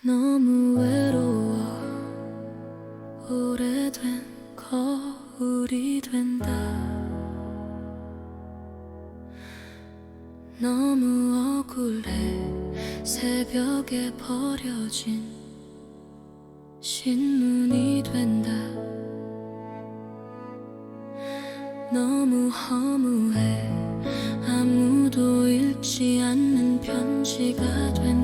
너무 외로워. 오래된 거울이 된다. 너무 억울해 새벽에 버려진 신문이 된다. 너무 허무해 아무도 읽지 않는 편지가 된다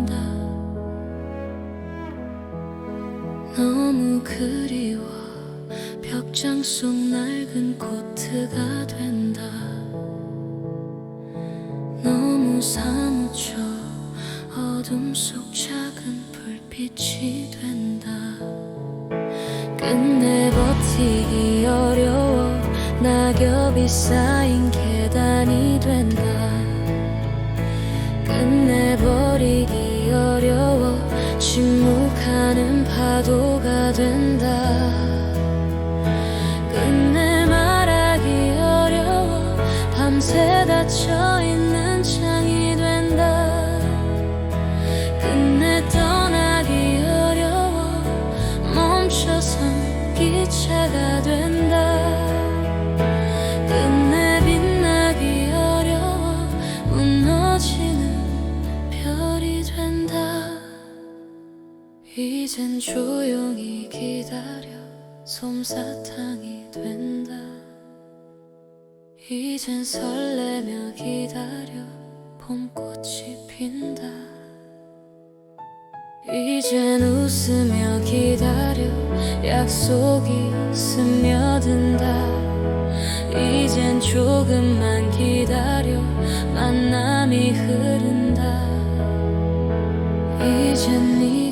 너무 그리워. 벽장 속 낡은 코트가 된다. 너무 사무쳐. 어둠 속 작은 불빛이 된다. 끝내 버티기 어려워. 낙엽이 쌓인 계단이 된다 침묵하는 파도가 된다. 끝내 말하기 어려워. 밤새 닫혀있는 창이 된다. 끝내 떠나기 어려워. 멈춰선 기차가 된다 이젠 조용히 기다려. 솜사탕이 된다. 이젠 설레며 기다려. 봄꽃이 핀다. 이젠 웃으며 기다려. 약속이 스며든다. 이젠 조금만 기다려. 만남이 흐른다. 이젠 기다려